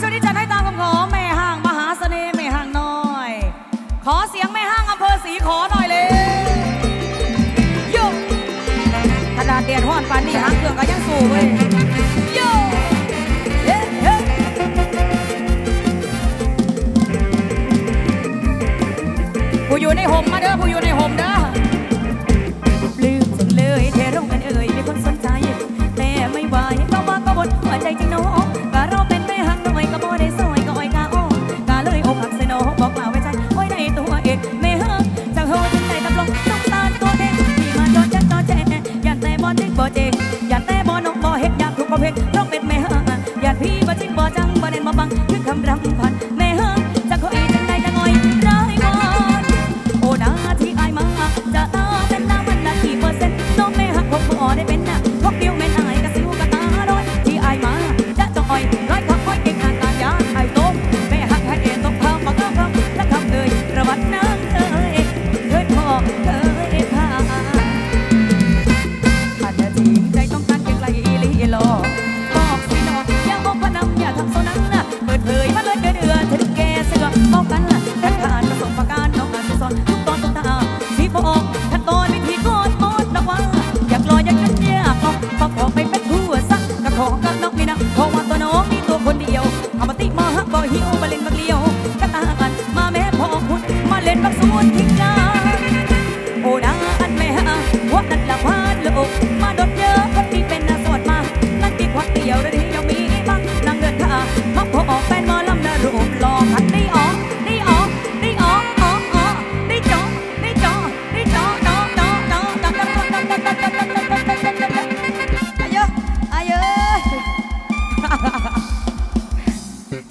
ช่วงนี้จัดให้ตามคำขอแม่ห้างมหาเสน่ห์แม่ห้างน้อย ขอเสียงแม่ห้างอำเภอศรีขอหน่อยเลยโยขนาดเดียนห้อนปานนี่หางเครื่องก็ยังสู้เว้ยโยเฮ้เฮ้ผู้อยู่ในห่มมาเด้อผู้อยู่ในห่มเด้อ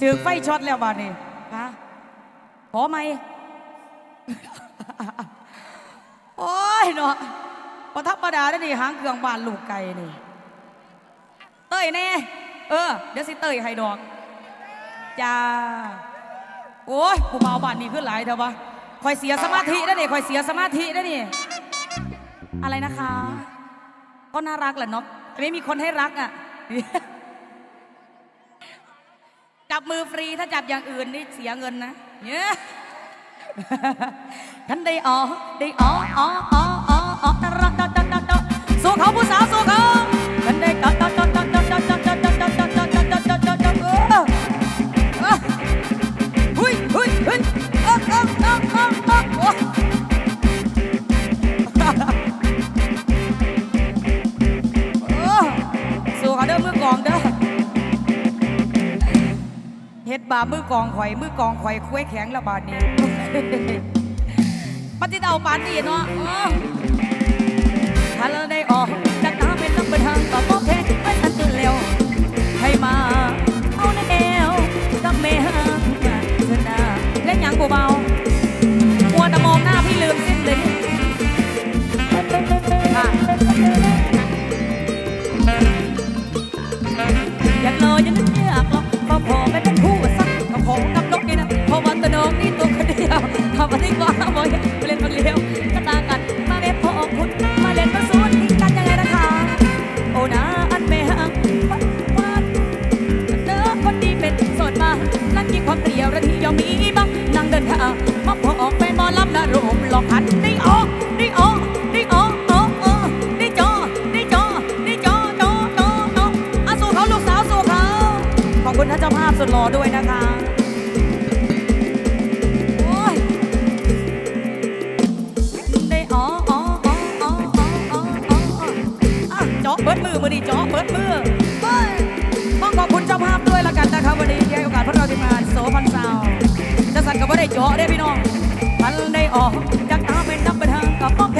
ถึงไฟช็อตแล้วบ้านนี้ฮะขอไหม ยเนาะพอธรรมดาได้นี่หางเครื่องบานลูกไก่นี่ เต้ยแน่ เออ เดี๋ยวสิเต้ยให้ดอกจ้าโอ้ยผู้เบาบานนี่ขึ้นหลายเถอะวะคอยเสียสมาธิได้นี่คอยเสียสมาธิได้นี่ อะไรนะคะ ก็น่ารักแหละเนาะไม่มีคนให้รักอะจับมือฟรีถ้าจับอย่างอื่นนี่เสียเงินนะเนี่ย ท่านได้อ๋อได้อ๋ออ๋ออ๋ออ๋อตะรักตะตะตะตะสู้เขาผู้สาวสู้เขาท่านได้ตะตะตะามือกองข่อยมือกองข่อยคุ้ยแข็งละบาดนี้ปฏิเดาปานนี้เนาะถ้าเราได้ออกจากน้ำเป็นน้ำเยวทำมาที่ว่าบอยมาเล่นมาเลี้ยวก็ตากันมาเว็บพอออกคุณมาเล่นมาสวนทิ้งกันยังไงนะคะโอ้นาอันแม่หักปัดปัดเด้อคนดีเป็นโสดมานั่งกินความเดียวระทียอมมีบ้างนั่งเดินทางมาพอออกเป็นหมอลำนะรวมหลอกหันได้ออกได้ออกได้ออกออกออกได้จอได้จอได้จอจอจอจออะสู้เขาลูกสาวสู้เขาขอบคุณท่านเจ้าภาพสุดหล่อด้วยนะคะู่มือมือดีเจาะเปิดมือเฮ้ยต้องขอบคุณเจ้าภาพด้วยละกันนะครับ วันนี้ที่ให้โอกาสพวกเราทีมงานโซพันซาวจะสั่นกับว่าได้เจาะได้พี่น้องพันได้ออกจากตาเป็นนับเป็นทางกับป้อง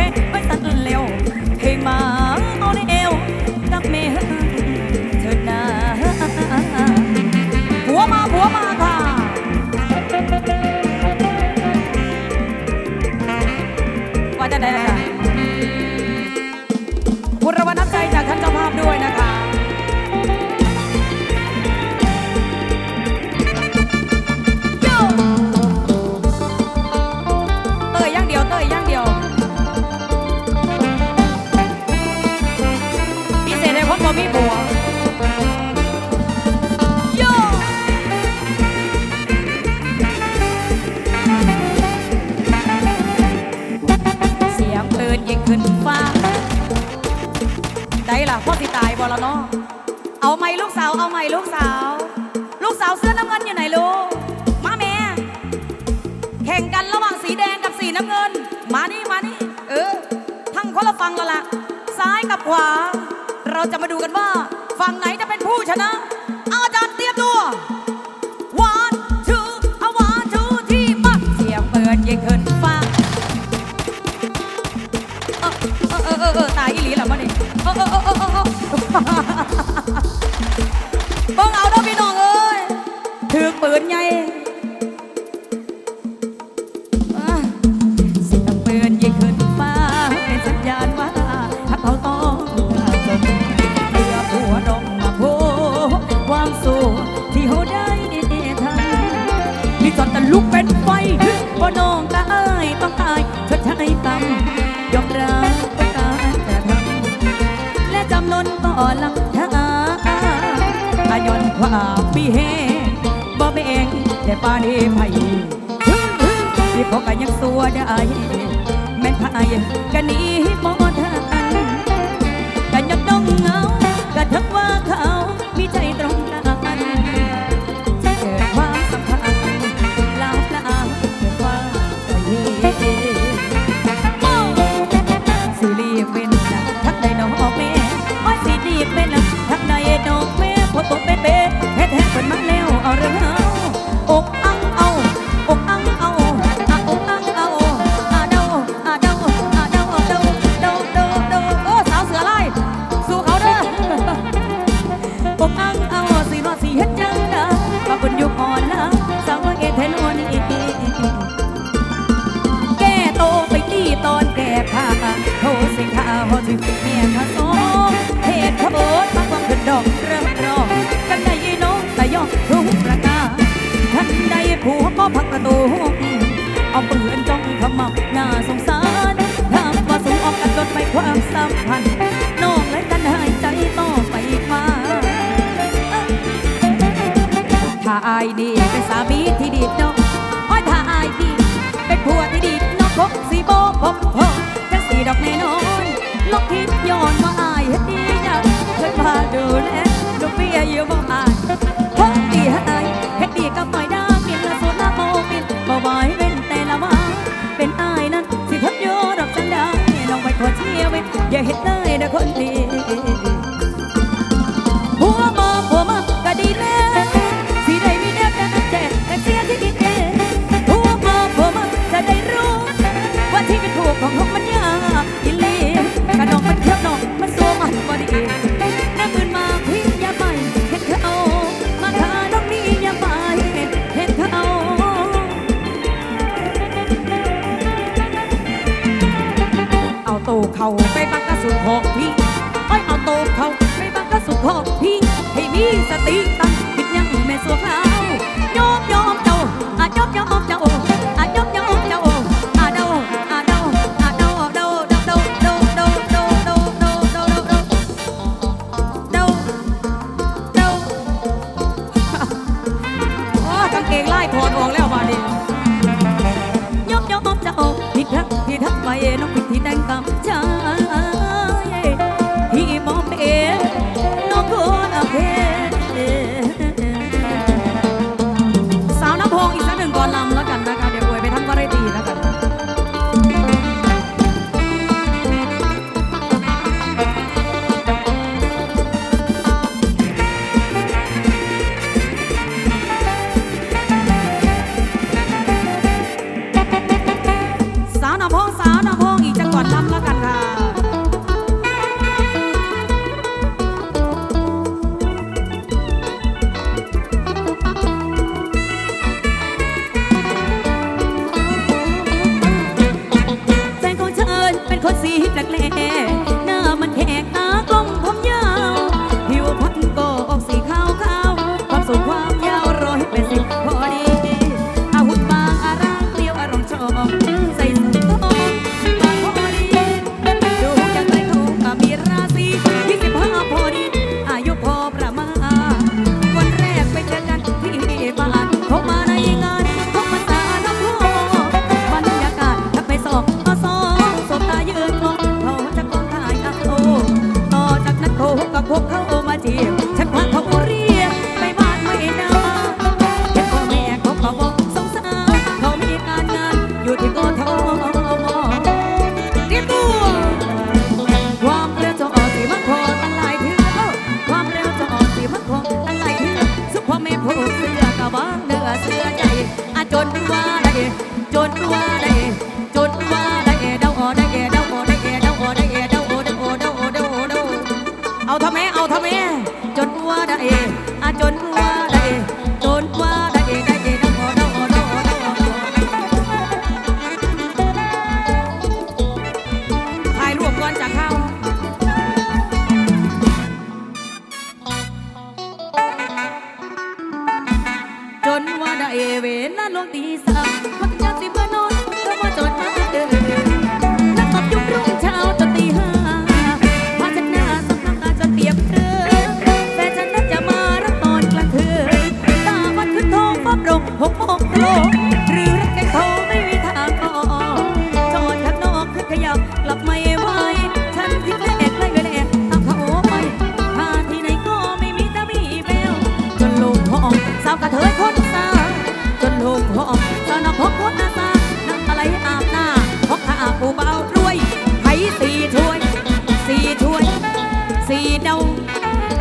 ใจล่ะพ่อที่ตายบอละเนาะเอาไหมลูกสาวเอาไหมลูกสาว ลูกสาวเสื้อน้ำเงินอยู่ไหนลูกมาแม่แข่งกันระหว่างสีแดงกับสีน้ำเงิน มานี่มานี่เออทั้งคนละฝั่งละล่ะซ้ายกับขวา เราจะมาดูกันว่า ฝั่งไหนจะเป็นผู้ชนะ อาจารย์เต ลุกเป็นไฟบ่น้องตายต้องตายชดใช้กรรมยอมรับว่าการกระทำและจำนนต่อหลักฐานอายอนความมีเหตุบ่แบ่งแต่ปานี้ไผที่พอกันยังสัวได้แม่นพา เมียข้าสองเหตุขบวนมาความขึ้นดอกเริ่มรองกันได้ยีน้องแต่ยอมทุกประการทันใดผัวก็พักประตูเอาปืนจ้องขมับหน้าสงสารถามว่าสูงออกกันลดไม่ความสัมพันธ์น้องและกันหายใจต่อไปมาถ้าอายดีเป็นสามีที่ดีเนา เขาไปบังกระสุดของพี่ไอ้ยเอาโตเขาไปบังกระสุดของพี่ ให้มีสติตั้งคิดยังแม่สัวเขายอมยอมเจ้าอายอมยอมเจ้าอายอมยอมเจ้าอาเดาอาเดาอาเดาเดาเดาเดาเดาเดาเดาเดาเดาเดาเดาเดาเดาเดาโอ้กางเกงไล่ถอดออกแล้วมาดิ ไปน้องผิดที่แต่งตามใจที่ กทมเตรียมตัวความเร็วจงออกสีมันคงอะไรที่ความเร็วจงออกสีมันคงอะไรที่สุขความเมตโพเสื้อกระบังเนื้อเสื้อใหญ่อาจนว่าได้จนว่าได้จนว่าได้เดาออได้เดาออได้เดาออได้เดาออเดาออเดาออเดาออเดาเอาทำไมเอาทำไมจนว่าได้อาจนว่า